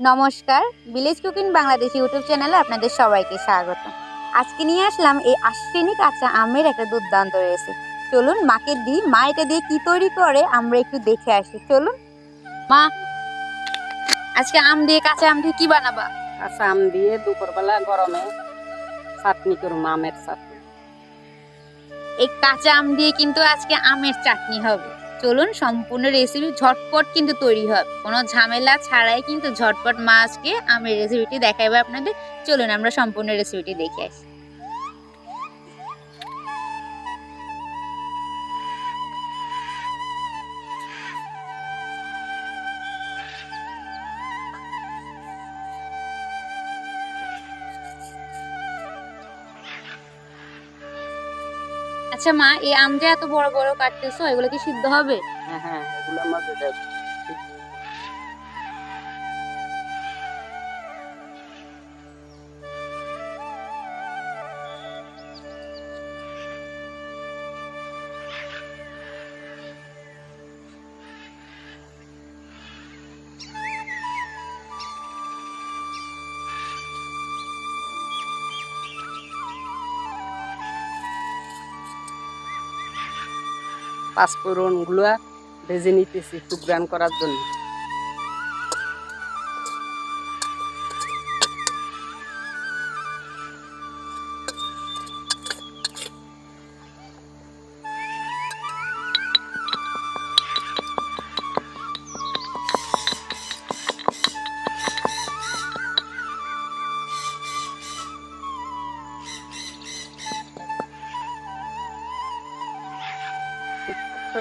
নমস্কার village cooking Bangladesh YouTube চ্যানেলে আপনাদের সবাইকে স্বাগত। আজকে নিয়ে আসলাম এই আশ্বিনী কাঁচা আমের একটা দুর্দান্ত রেসিপি চলুন মাকে দিই মা এটা দিয়ে কি তৈরি করে আমরা একটু দেখে আসি। চলুন। মা আজকে আম দিয়ে কাঁচা আম দিয়ে কি বানাবা? কাঁচা আম দিয়ে দুপুরবেলা গরমে চাটনি করুম আমের চাটনি। এই কাঁচা আম দিয়ে কিন্তু আজকে আমের চাটনি হবে। চলুন সম্পূর্ণ রেসিপি ঝটপট কিন্তু তৈরি হবে। কোনো ঝামেলা ছাড়াই কিন্তু ঝটপট মাছকে আমি রেসিপিটি দেখাইবো আপনাদের। চলুন আমরা সম্পূর্ণ রেসিপিটি দেখে আসি। আচ্ছা মা, এই আম যে এত বড় বড় কাটতেছো, এগুলো কি সিদ্ধ হবে? হ্যাঁ হ্যাঁ এগুলো মধ্যে দেব পাঁচফোড়ন বেজে নিতেছি টুকরান করার জন্য।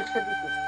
펼쳐지고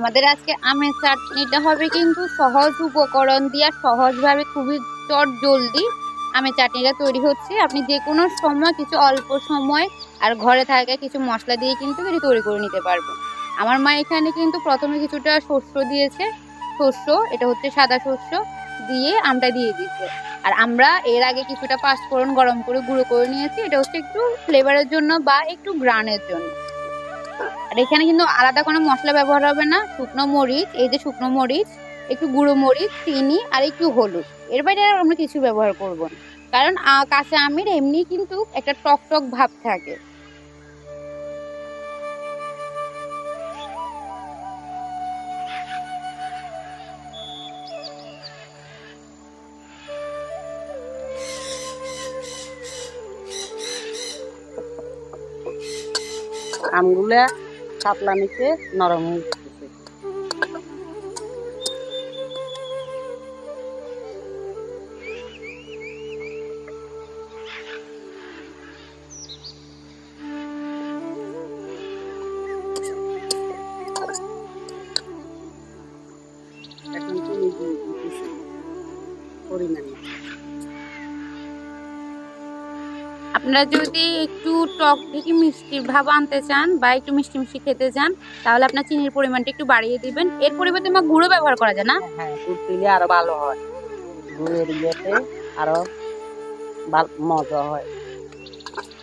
আমাদের আজকে আমের চাটনিটা হবে কিন্তু সহজ উপকরণ দিয়ে সহজভাবে খুবই চট জলদি আমের চাটনিটা তৈরি হচ্ছে। আপনি যে কোনো সময় কিছু অল্প সময় আর ঘরে থাকা কিছু মশলা দিয়ে কিন্তু এটি তৈরি করে নিতে পারবেন। আমার মা এখানে কিন্তু প্রথমে কিছুটা শস্য দিয়েছে। শস্য এটা হচ্ছে সাদা শস্য দিয়ে আমটা দিয়ে দিচ্ছে আর আমরা এর আগে কিছুটা পাঁচফোড়ন গরম করে গুঁড়ো করে নিয়েছি। এটা হচ্ছে একটু ফ্লেভারের জন্য বা একটু গ্রানের জন্য। আর এখানে কিন্তু আলাদা কোনো মশলা ব্যবহার হবে না। শুকনো মরিচ, এই যে শুকনো মরিচ, একটু গুঁড়ো মরিচ, চিনি আর একটু হলুদ। এর বাইরে আর আমরা কিছু ব্যবহার করব না। কারণ কাঁচা আমের এমনি কিন্তু একটা টক টক ভাব থাকে। আমগুলা পাতলা নিতে নরম আপনারা যদি একটু টক থেকে মিষ্টি ভাব আনতে চান বা একটু মিষ্টি মিষ্টি খেতে চান তাহলে আপনার চিনির পরিমাণটা একটু বাড়িয়ে দিবেন। এর পরিবর্তে আমার গুঁড়ো ব্যবহার করা যায় না? হ্যাঁ গুড় দিলে আরও ভালো হয়। গুড়ের ইয়েতে আরও মজা হয়।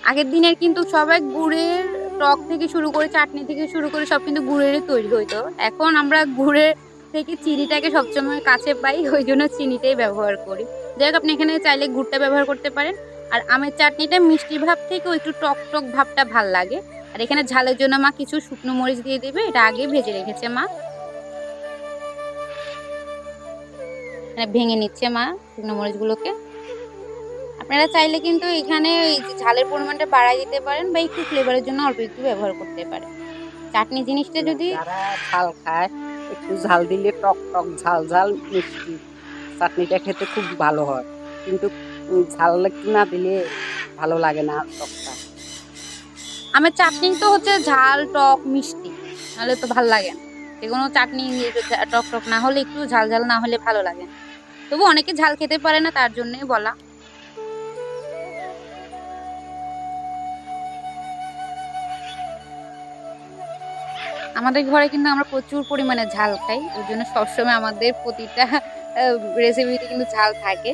আগের দিনের কিন্তু সবাই গুড়ের টক থেকে শুরু করে চাটনি থেকে শুরু করে সব কিন্তু গুড়েরই তৈরি হইতো। এখন আমরা গুড়ের থেকে চিনিটাকে সবসময় কাছে পাই ওই জন্য চিনিটাই ব্যবহার করি। যাই হোক আপনি এখানে চাইলে গুড়টা ব্যবহার করতে পারেন। আর আমের চাটনিটা মিষ্টি ভাব থেকেও একটু টক টক ভাবটা ভালো লাগে। আর এখানে ঝালের জন্য মা কিছু শুকনো মরিচ দিয়ে দেবে, এটা আগে ভেজে রেখেছে মা। এখানে ভেঙে নিচ্ছে মা শুকনো মরিচগুলোকে। আপনারা চাইলে কিন্তু এখানে ঝালের পরিমাণটা বাড়ায় দিতে পারেন বা একটু ফ্লেভারের জন্য অল্প একটু ব্যবহার করতে পারেন। চাটনি জিনিসটা যদি ঝাল খায়, একটু ঝাল দিলে টক টক ঝাল ঝাল মিষ্টি। চাটনিটা খেতে খুব ভালো হয়। কিন্তু ঝাল না দিলে ভালো লাগে না টকটা আমার চাটনি তো হচ্ছে ঝাল, টক, মিষ্টি নাহলে তো ভালো লাগে। না যে কোনো চাটনি টক টক না হলে একটু ঝাল ঝাল না হলে ভালো লাগে। না। তবু অনেকে ঝাল খেতে পারে না, তার জন্যই বলা। আমাদের ঘরে কিন্তু আমরা প্রচুর পরিমাণে ঝাল খাই ওই জন্য সবসময় আমাদের প্রতিটা রেসিপিতে কিন্তু ঝাল থাকে।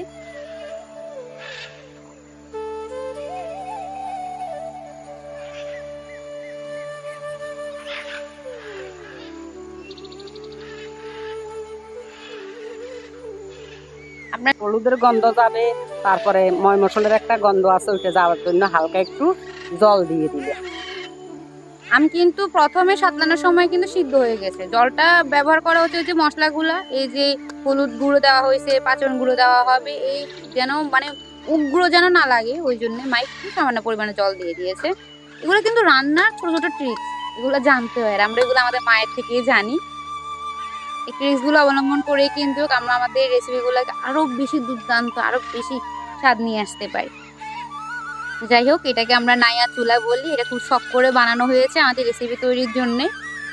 আপনার হলুদের গন্ধ যাবে তারপরে ময় মশলার একটা গন্ধ আছে, ওইটা যাওয়ার জন্য হালকা একটু জল দিয়ে দিবে। আমি কিন্তু প্রথমে সাতলানোর সময় কিন্তু সিদ্ধ হয়ে গেছে। জলটা ব্যবহার করা হচ্ছে যে মশলাগুলা, এই যে হলুদ গুঁড়ো দেওয়া হয়েছে, পাচন গুঁড়ো দেওয়া হবে, এই যেন মানে উগ্র যেন না লাগে, ওই জন্য মা একটু সামান্য পরিমাণে জল দিয়ে দিয়েছে। এগুলো কিন্তু রান্নার ছোটো ছোটো ট্রিক্স এগুলো জানতে হয়। আমরা এগুলো আমাদের মায়ের থেকেই জানি। এই ট্রিক্সগুলো অবলম্বন করে কিন্তু আমরা আমাদের রেসিপিগুলোকে আরও বেশি দুর্দান্ত, আরও বেশি স্বাদ নিয়ে আসতে পারি। যাই হোক, এটাকে আমরা নাইয়া চুলা বলি, এটা খুব শখ করে বানানো হয়েছে আমাদের রেসিপি তৈরির জন্য।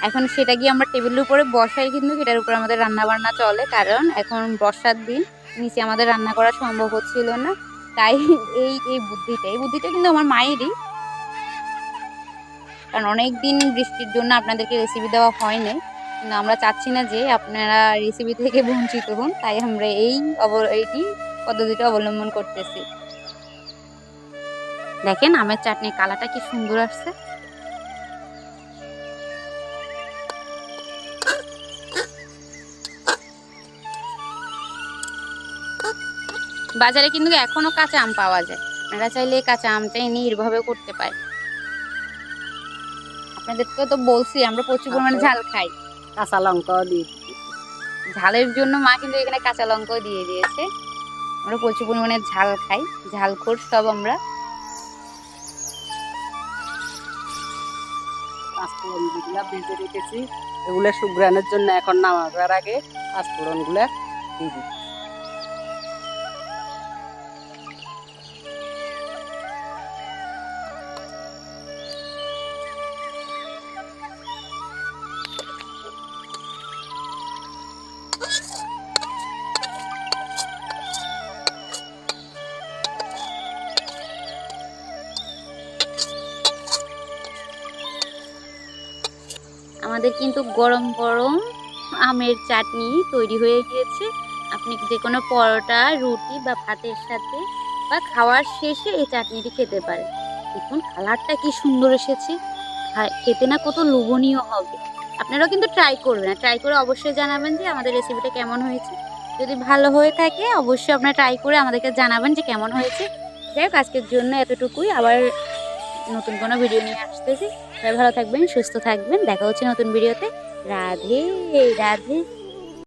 এখন সেটা গিয়ে আমরা টেবিলের উপরে বসাই কিন্তু এটার উপর আমাদের রান্না বান্না চলে, কারণ এখন বর্ষার দিন, নিচে আমাদের রান্না করা সম্ভব হচ্ছিল না। তাই এই এই বুদ্ধিটা এই বুদ্ধিটা কিন্তু আমার মায়েরই। কারণ অনেক দিন বৃষ্টির জন্য আপনাদেরকে রেসিপি দেওয়া হয় নাই কিন্তু আমরা চাচ্ছি না যে আপনারা রেসিপি থেকে বঞ্চিত হন তাই আমরা এই অব এইটি পদ্ধতিটা অবলম্বন করতেছি। দেখেন আমের চাটনির কালারটা কি সুন্দর আসছে। বাজারে কিন্তু এখনও কাঁচা আম পাওয়া যায়। আপনারা চাইলে এই কাঁচা আমটাই নিয়ে এভাবে করতে পারেন। আপনাদেরকে তো বলছি আমরা প্রচুর পরিমাণে ঝাল খাই। কাঁচা লঙ্কাও দিয়ে। ঝালের জন্য মা কিন্তু এখানে কাঁচা লঙ্কাও দিয়ে দিয়েছে। আমরা প্রচুর পরিমাণে ঝাল খাই, ঝাল খোর সব আমরা পাঁচফোড়ন যেগুলা ভেজে রেখেছি। এগুলো শুক্রানোর জন্য এখন নামাবার আগে পাঁচফোড়নগুলো দিয়ে দিই আমাদের কিন্তু গরম গরম আমের চাটনি তৈরি হয়ে গিয়েছে। আপনি যে কোনো পরোটা, রুটি বা ভাতের সাথে বা খাওয়ার শেষে এই চাটনিটি খেতে পারেন। দেখুন, কালারটা কি সুন্দর এসেছে। খেতে না কত লোভনীয় হবে। আপনারাও কিন্তু ট্রাই করবেন ট্রাই করে অবশ্যই জানাবেন যে আমাদের রেসিপিটা কেমন হয়েছে। যদি ভালো হয়ে থাকে, অবশ্যই আপনারা ট্রাই করে আমাদেরকে জানাবেন যে কেমন হয়েছে। যাই হোক, আজকের জন্য এতটুকুই। আবার নতুন কোনো ভিডিও নিয়ে আসতেছি। সবাই ভালো থাকবেন, সুস্থ থাকবেন। দেখা হচ্ছে নতুন ভিডিওতে রাধে রাধে।